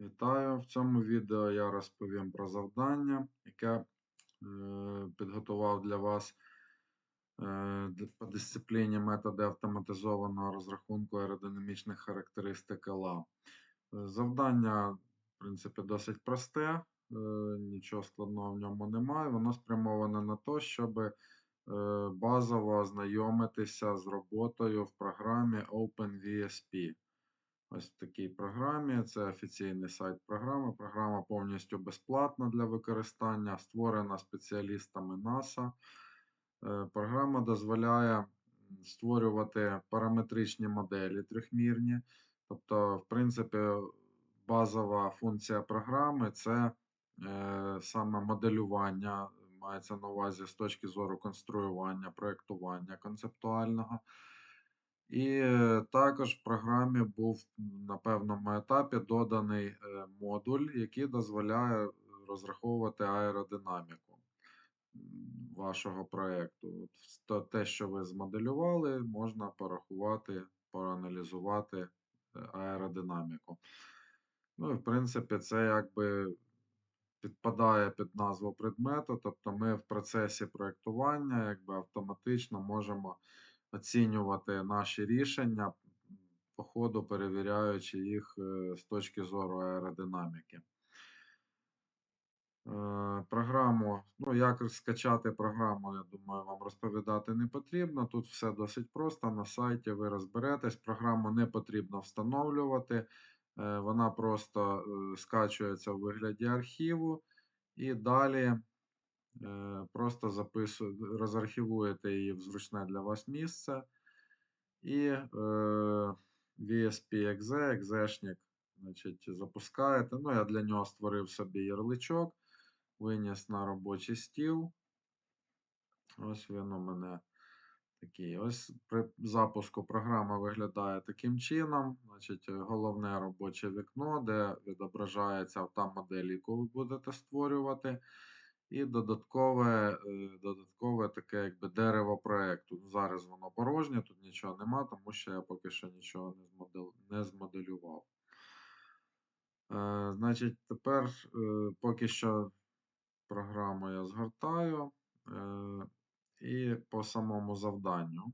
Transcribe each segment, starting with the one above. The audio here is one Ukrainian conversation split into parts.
Вітаю! В цьому відео я розповім про завдання, яке е, підготував для вас е, по дисципліні методи автоматизованого розрахунку аеродинамічних характеристик ЛА. Завдання, в принципі, досить просте, е, нічого складного в ньому немає. Воно спрямоване на те, щоб базово ознайомитися з роботою в програмі OpenVSP. Ось в такій програмі. Це офіційний сайт програми. Програма повністю безплатна для використання, створена спеціалістами НАСА. Е, Програма дозволяє створювати параметричні моделі трьохмірні. Тобто, в принципі, базова функція програми це е, саме моделювання, мається на увазі з точки зору конструювання, проєктування концептуального. І е, також в програмі був на певному етапі доданий е, модуль, який дозволяє розраховувати аеродинаміку вашого проєкту. Те, що ви змоделювали, можна порахувати, проаналізувати е, аеродинаміку. Ну в принципі, це якби підпадає під назву предмету, тобто ми в процесі проєктування автоматично можемо оцінювати наші рішення, по ходу перевіряючи їх е, з точки зору аеродинаміки. Е, Програму, ну як скачати програму, я думаю, вам розповідати не потрібно. Тут все досить просто. На сайті ви розберетесь. Програму не потрібно встановлювати. е, Вона просто скачується у вигляді архіву. І далі просто запису, розархівуєте її в зручне для вас місце. І е, VSP.exe, екзешник, значить, запускаєте. Ну, я для нього створив собі ярличок, виніс на робочий стіл. Ось він у мене такий. Ось при запуску програма виглядає таким чином. Значить, головне робоче вікно, де відображається та модель, яку ви будете створювати. І додаткове, е, додаткове таке якби дерево проєкту. Ну, Зараз воно порожнє, тут нічого нема, тому що я поки що нічого не, змодел, не змоделював. Е, значить, тепер е, поки що програму я згортаю. Е, і по самому завданню.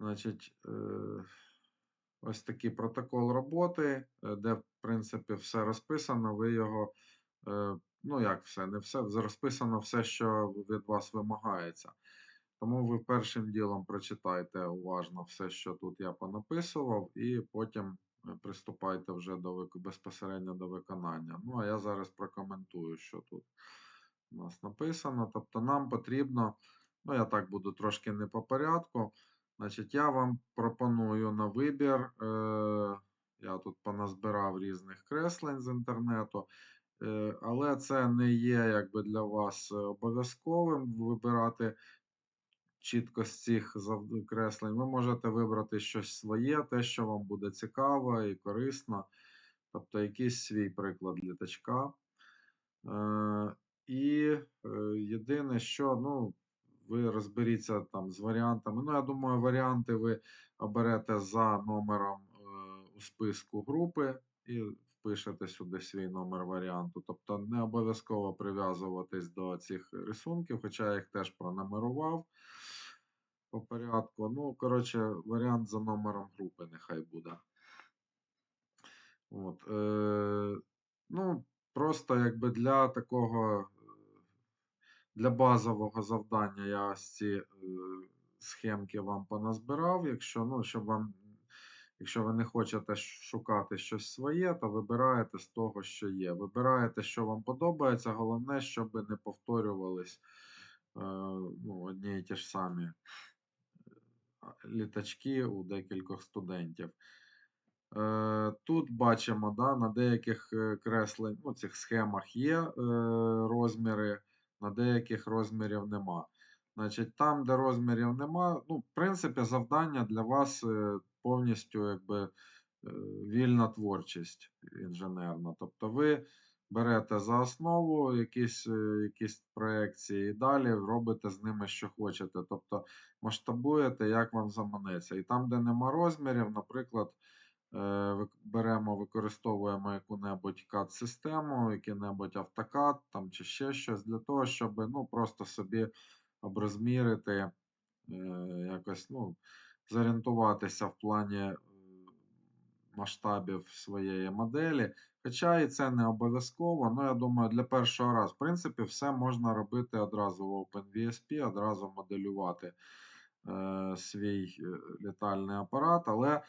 Значить, е, ось такий протокол роботи, е, де, в принципі, все розписано. Ви його, ну як все, не все, розписано все, що від вас вимагається. Тому ви першим ділом прочитайте уважно все, що тут я понаписував, і потім е, приступайте вже до безпосередньо до виконання. Ну, а я зараз прокоментую, що тут у нас написано. Тобто нам потрібно, ну я так буду трошки не по порядку. Значить, я вам пропоную на вибір. Е, я тут поназбирав різних креслень з інтернету. Е, але це не є якби для вас е, обов'язковим вибирати чітко з цих креслень. Ви можете вибрати щось своє, те, що вам буде цікаво і корисно. Тобто якийсь свій приклад літачка. Е, і єдине, що ну, ви розберіться там з варіантами. Ну, я думаю, варіанти ви оберете за номером у списку групи і впишете сюди свій номер варіанту. Тобто не обов'язково прив'язуватись до цих рисунків, хоча я їх теж пронумерував по порядку. Ну, коротше, варіант за номером групи нехай буде. От, е, ну, просто якби для такого, е, для базового завдання я ось ці е, схемки вам поназбирав. Якщо, ну, щоб вам, якщо ви не хочете шукати щось своє, то вибираєте з того, що є. Вибираєте, що вам подобається. Головне, щоб не повторювались е, ну, одні і ті ж самі літачки у декількох студентів. Е, Тут бачимо, да, на деяких е, креслень, ну, цих схемах є е, розміри, на деяких розмірів нема. Значить, там, де розмірів нема, ну, в принципі, завдання для вас е, повністю якби, е, вільна творчість інженерна. Тобто ви берете за основу якісь, е, якісь проекції і далі робите з ними, що хочете. Тобто масштабуєте, як вам заманеться. І там, де нема розмірів, наприклад, беремо, використовуємо яку-небудь CAD-систему, який-небудь автокад там, чи ще щось, для того, щоб ну, просто собі оброзмірити, е, якось ну, зорієнтуватися в плані е, масштабів своєї моделі. Хоча і це не обов'язково, ну я думаю, для першого разу, в принципі, все можна робити одразу в OpenVSP, одразу моделювати е, свій е, літальний апарат, але е,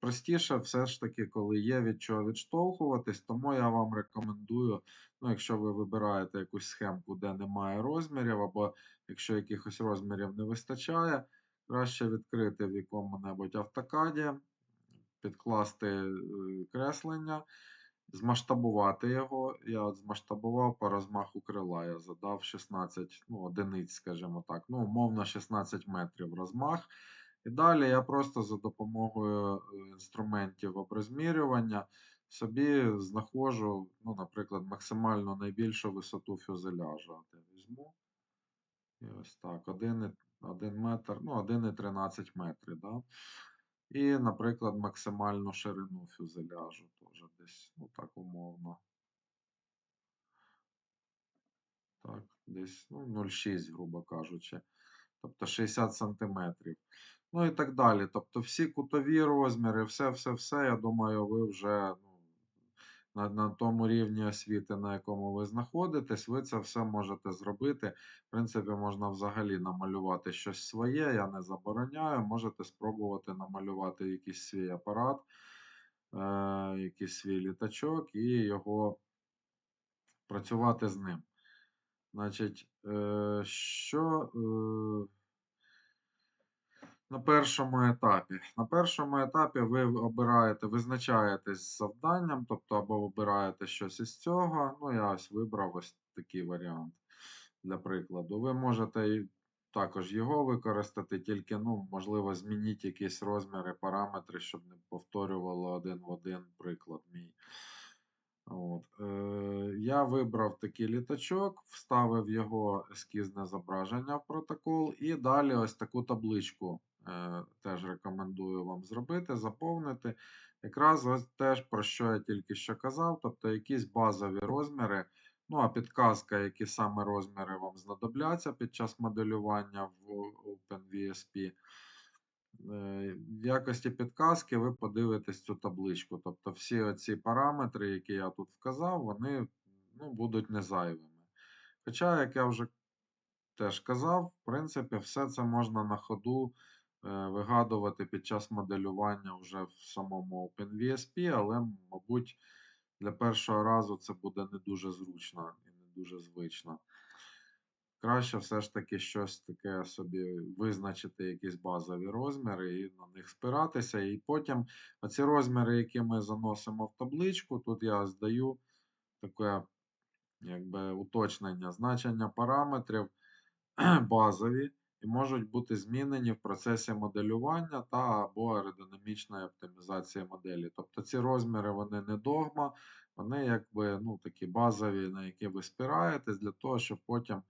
простіше все ж таки, коли є від чого відштовхуватись, тому я вам рекомендую, ну, якщо ви вибираєте якусь схемку, де немає розмірів, або якщо якихось розмірів не вистачає, краще відкрити в якому-небудь автокаді, підкласти е, креслення, змасштабувати його. Я от змасштабував по розмаху крила. Я задав 16 ну, одиниць, скажімо так, ну, умовно 16 метрів розмах. І далі я просто за допомогою е, інструментів оброзмірювання собі знаходжу, ну, наприклад, максимально найбільшу висоту фюзеляжа. Візьму. І ось так, 1, 1 метр, ну, 1,13 метрів. Да? І, наприклад, максимальну ширину фюзеляжу теж десь, ну так умовно. Так, десь ну, 0,6, грубо кажучи. Тобто 60 сантиметрів. Ну і так далі. Тобто всі кутові розміри, все-все-все, я думаю, ви вже ну, на, на тому рівні освіти, на якому ви знаходитесь, ви це все можете зробити. В принципі, можна взагалі намалювати щось своє, я не забороняю. Можете спробувати намалювати якийсь свій апарат, е, якийсь свій літачок і його працювати з ним. Значить, е, що е, на першому етапі? На першому етапі ви обираєте, визначаєтесь з завданням, тобто або вибираєте щось із цього. Ну, я ось вибрав ось такий варіант для прикладу. Ви можете також його використати, тільки, ну, можливо, змініть якісь розміри, параметри, щоб не повторювало один в один приклад мій. От. Е, я вибрав такий літачок, вставив його ескізне зображення в протокол, і далі ось таку табличку теж рекомендую вам зробити, заповнити. Якраз ось теж про що я тільки що казав, тобто якісь базові розміри, ну а підказка, які саме розміри вам знадобляться під час моделювання в OpenVSP. Е, В якості підказки ви подивитесь цю табличку. Тобто всі оці параметри, які я тут вказав, вони ну, будуть незайвими. Хоча, як я вже теж казав, в принципі, все це можна на ходу е, вигадувати під час моделювання вже в самому OpenVSP, але, мабуть, для першого разу це буде не дуже зручно і не дуже звично. Краще все ж таки щось таке собі визначити, якісь базові розміри і на них спиратися. І потім оці розміри, які ми заносимо в табличку, тут я здаю таке якби, уточнення. Значення параметрів базові і можуть бути змінені в процесі моделювання та або аеродинамічної оптимізації моделі. Тобто ці розміри вони не догма, вони якби ну, такі базові, на які ви спираєтесь, для того, щоб потім.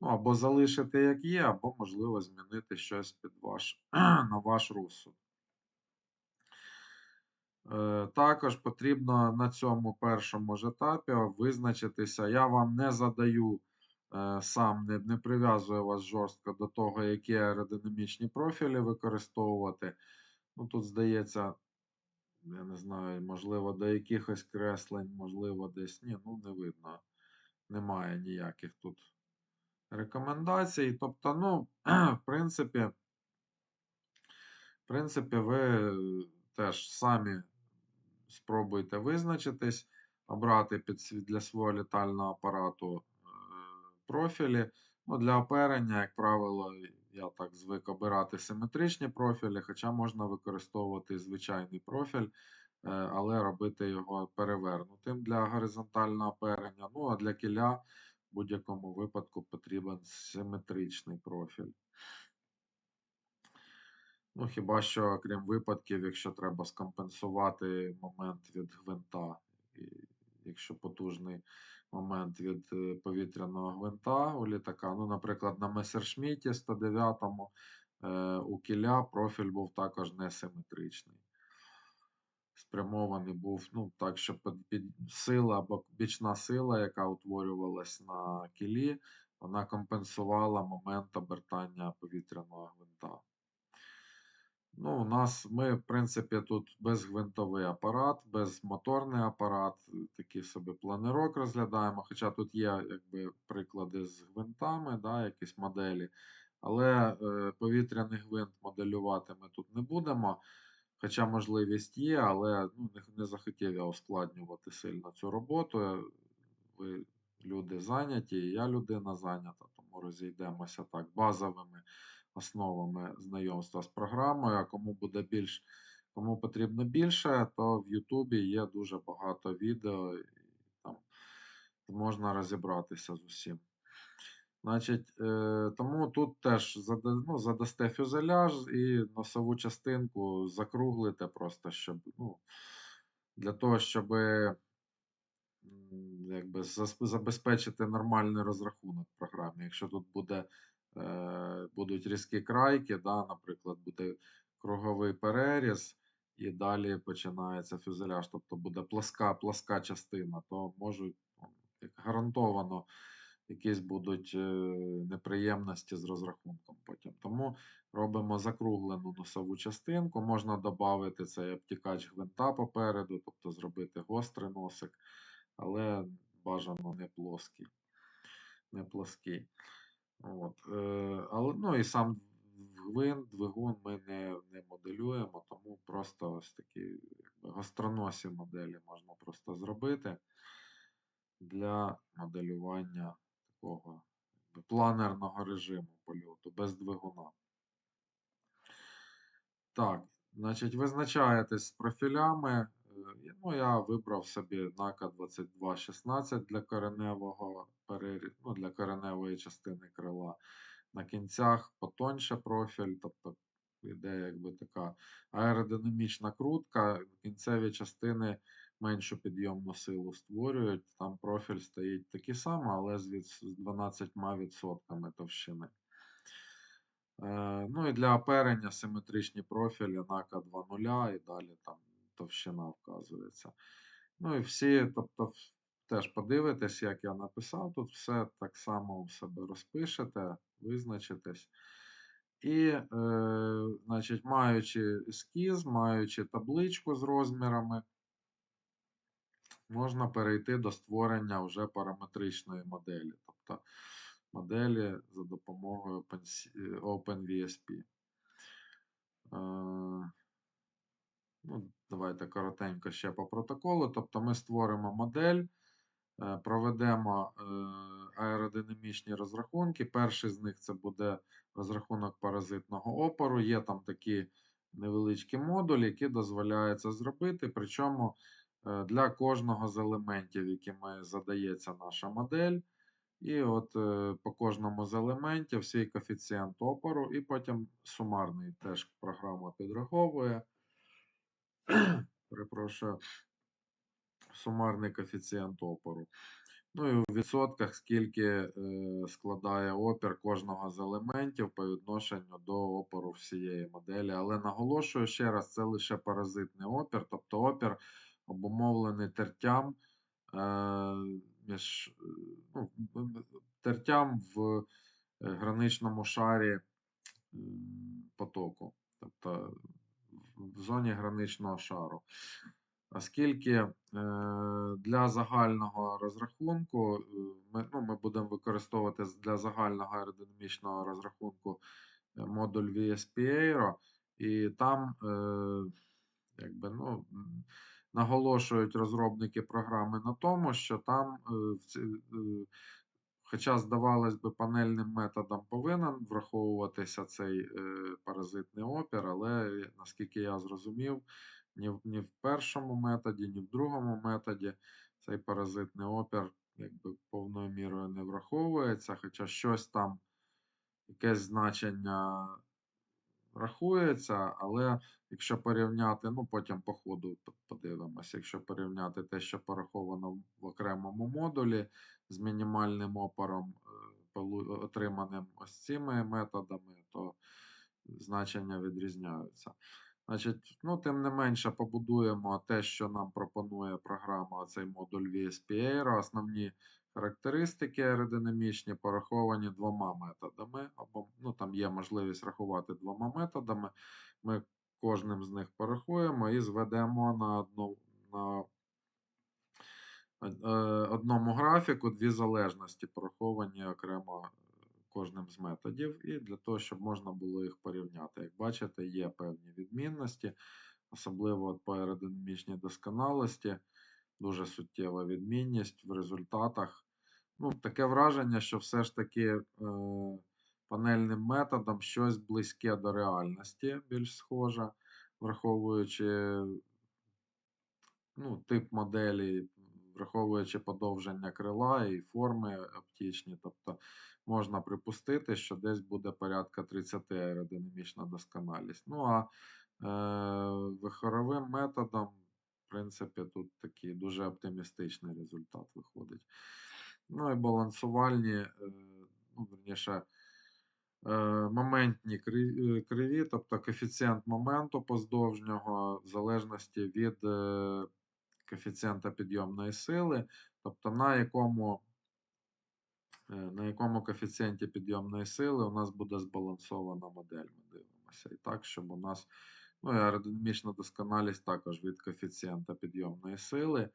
Ну, або залишити як є, або, можливо, змінити щось під ваш, на ваш розсуд. Е, Також потрібно на цьому першому ж етапі визначитися. Я вам не задаю сам, не, не прив'язую вас жорстко до того, які аеродинамічні профілі використовувати. Ну, Тут, здається, я не знаю, можливо, до якихось креслень, можливо, десь. Ні, ну не видно. Немає ніяких тут рекомендацій. Тобто, ну, в принципі, в принципі, ви теж самі спробуйте визначитись, обрати під для свого літального апарату е, профілі. Ну, для оперення, як правило, я так звик обирати симетричні профілі, хоча можна використовувати звичайний профіль, е, але робити його перевернутим для горизонтального оперення. Ну, а для кіля в будь-якому випадку потрібен симетричний профіль. Ну, хіба що, крім випадків, якщо треба скомпенсувати момент від гвинта, якщо потужний момент від е, повітряного гвинта у літака. Ну, наприклад, на Месершмітті 109-му е, у кіля профіль був також несиметричний. спрямований був ну, так, щоб під, під сила або бічна сила, яка утворювалась на кілі, вона компенсувала момент обертання повітряного гвинта. Ну, у нас ми, в принципі, тут безгвинтовий апарат, безмоторний апарат, такий собі планерок розглядаємо. Хоча тут є якби, приклади з гвинтами, да, якісь моделі. Але е, повітряний гвинт моделювати ми тут не будемо. Хоча можливість є, але ну, не, не захотів я ускладнювати сильно цю роботу. Ви люди зайняті, і я людина зайнята, тому розійдемося так базовими основами знайомства з програмою. А кому буде більш, кому потрібно більше, то в Ютубі є дуже багато відео, і там можна розібратися з усім. Значить, е, тому тут теж ну, задасте фюзеляж і носову частинку закруглите просто, щоб, ну, для того, щоб якби, забезпечити нормальний розрахунок програмі. Якщо тут буде, будуть різкі крайки, да, наприклад, буде круговий переріз, і далі починається фюзеляж, тобто буде пласка, пласка частина, то можуть ну, гарантовано якісь будуть е, неприємності з розрахунком потім. Тому робимо закруглену носову частинку. Можна додати цей обтікач гвинта попереду, тобто зробити гострий носик, але бажано не плоский. Не плоский. От. е, Але, ну і сам гвинт, двигун ми не, не моделюємо, тому просто ось такі якби, гостроносі моделі можна просто зробити для моделювання такого якби, планерного режиму польоту без двигуна. Так, значить, визначаєтесь з профілями. Е, Ну, я вибрав собі NACA 2216 для кореневого ну, для кореневої частини крила. На кінцях потоньше профіль, тобто йде якби така аеродинамічна крутка, кінцеві частини меншу підйомну силу створюють. Там профіль стоїть такий самий, але з 12% товщини. Е, Ну і для оперення симетричні профілі NACA 2.0 і далі там товщина вказується. Ну і всі, тобто, теж подивитесь, як я написав, тут все так само в себе розпишете, визначитесь. І, е, значить, маючи ескіз, маючи табличку з розмірами, можна перейти до створення вже параметричної моделі, тобто моделі за допомогою е, OpenVSP. Е, Ну, давайте коротенько ще по протоколу. Тобто ми створимо модель, е, проведемо е, аеродинамічні розрахунки. Перший з них це буде розрахунок паразитного опору. Є там такі невеличкі модулі, які дозволяє це зробити. Причому е, для кожного з елементів, якими задається наша модель. І от по кожному з елементів свій коефіцієнт опору, і потім сумарний теж програма підраховує. Перепрошую, сумарний коефіцієнт опору. Ну і у відсотках, скільки е, складає опір кожного з елементів по відношенню до опору всієї моделі. Але наголошую ще раз, це лише паразитний опір, тобто опір обумовлений тертям е, між ну, тертям в е, граничному шарі потоку, тобто в- зоні граничного шару. Оскільки е, для загального розрахунку е, ми, ну, ми будемо використовувати для загального аеродинамічного розрахунку е, модуль VSP Aero, і там якби, ну, наголошують розробники програми на тому, що там, хоча, здавалось би, панельним методом повинен враховуватися цей е, паразитний опір, але наскільки я зрозумів, ні в, першому методі, ні в другому методі цей паразитний опір якби повною мірою не враховується, хоча щось там, якесь значення рахується, але якщо порівняти, ну потім по ходу подивимося, якщо порівняти те, що пораховано в окремому модулі з мінімальним опором, е, отриманим ось цими методами, то значення відрізняються. Значить, ну, тим не менше, побудуємо те, що нам пропонує програма, цей модуль VSP-Aero. Основні характеристики аеродинамічні пораховані двома методами. Або, ну, там є можливість рахувати двома методами. Ми кожним з них порахуємо і зведемо на, одну, на одному графіку дві залежності, пораховані окремо кожним з методів, і для того, щоб можна було їх порівняти. Як бачите, є певні відмінності, особливо по аеродинамічній досконалості, дуже суттєва відмінність в результатах. Ну, Таке враження, що все ж таки е, панельним методом щось близьке до реальності, більш схоже, враховуючи ну, тип моделі, враховуючи подовження крила і форми оптичні. Тобто можна припустити, що десь буде порядка 30 аеродинамічна досконалість. Ну а е, вихоровим методом, в принципі, тут такий дуже оптимістичний результат виходить. Ну і балансувальні, е, ну, верніше, е, моментні е, криві, тобто коефіцієнт моменту поздовжнього, в залежності від е, коефіцієнта підйомної сили, тобто на якому е, на якому коефіцієнті підйомної сили у нас буде збалансована модель. Ми дивимося. І так, щоб у нас ну, аеродинамічна досконалість також від коефіцієнта підйомної сили.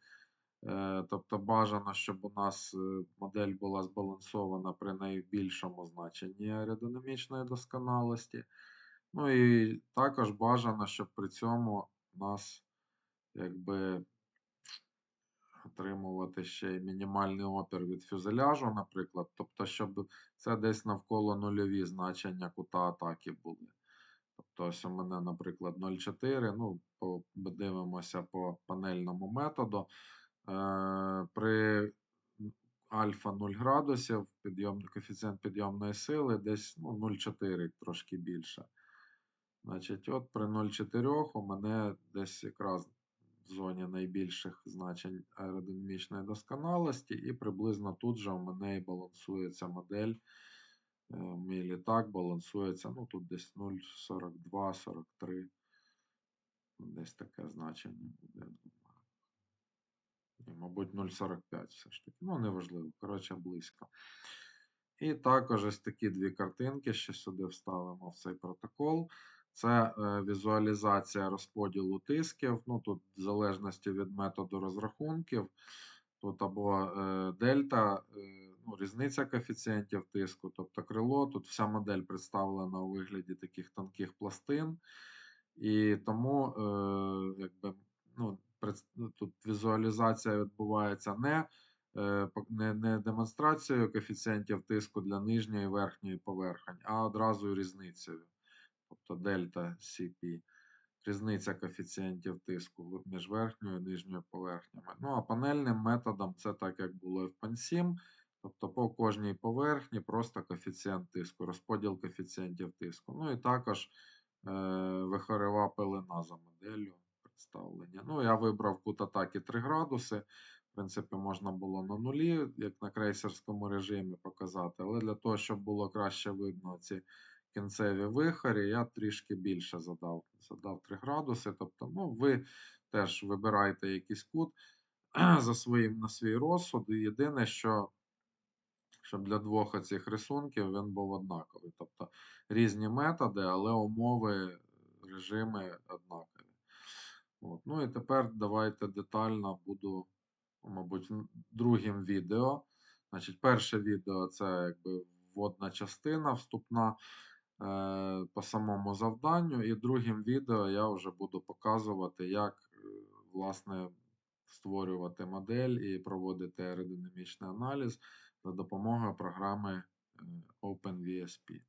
Е, Тобто бажано, щоб у нас е, модель була збалансована при найбільшому значенні аеродинамічної досконалості. Ну і також бажано, щоб при цьому у нас якби отримувати ще й мінімальний опір від фюзеляжу, наприклад. Тобто, щоб це десь навколо нульові значення кута атаки були. Тобто, ось у мене, наприклад, 0,4. Ну, дивимося по панельному методу. Е, При альфа 0 градусів підйомний коефіцієнт підйомної сили десь ну, 0,4 трошки більше. Значить, от при 0,4 у мене десь якраз в зоні найбільших значень аеродинамічної досконалості, і приблизно тут же у мене і балансується модель. Е, Мій літак балансується, ну тут десь 0,42, 43. Десь таке значення буде. Мабуть, 0,45 все ж таки. Ну, неважливо. Коротше, близько. І також ось такі дві картинки, ще сюди вставимо в цей протокол. Це е, візуалізація розподілу тисків. Ну, тут в залежності від методу розрахунків. Тут або е, дельта, е, ну, різниця коефіцієнтів тиску, тобто крило. Тут вся модель представлена у вигляді таких тонких пластин. І тому якби, ну, ну, тут візуалізація відбувається не, не, не демонстрацією коефіцієнтів тиску для нижньої і верхньої поверхень, а одразу різницею. Тобто дельта CP. Різниця коефіцієнтів тиску між верхньою і нижньою поверхнями. Ну, а панельним методом це так, як було і в PAN7. Тобто по кожній поверхні просто коефіцієнт тиску, розподіл коефіцієнтів тиску. Ну і також е, вихорова пилина за моделлю представлення. Ну, я вибрав кут атаки 3 градуси. В принципі, можна було на нулі, як на крейсерському режимі показати, але для того, щоб було краще видно ці кінцеві вихорі, я трішки більше задав. Задав 3 градуси. Тобто, ну, ви теж вибираєте якийсь кут за своїм на свій розсуд. І єдине, що щоб для двох оцих рисунків він був однаковий. Тобто різні методи, але умови, режими однакові. От. Ну і тепер давайте детально буду, мабуть, другим відео. Значить, перше відео це якби вводна частина, вступна по самому завданню. І другим відео я вже буду показувати, як е, власне створювати модель і проводити аеродинамічний аналіз за допомогою програми е, OpenVSP.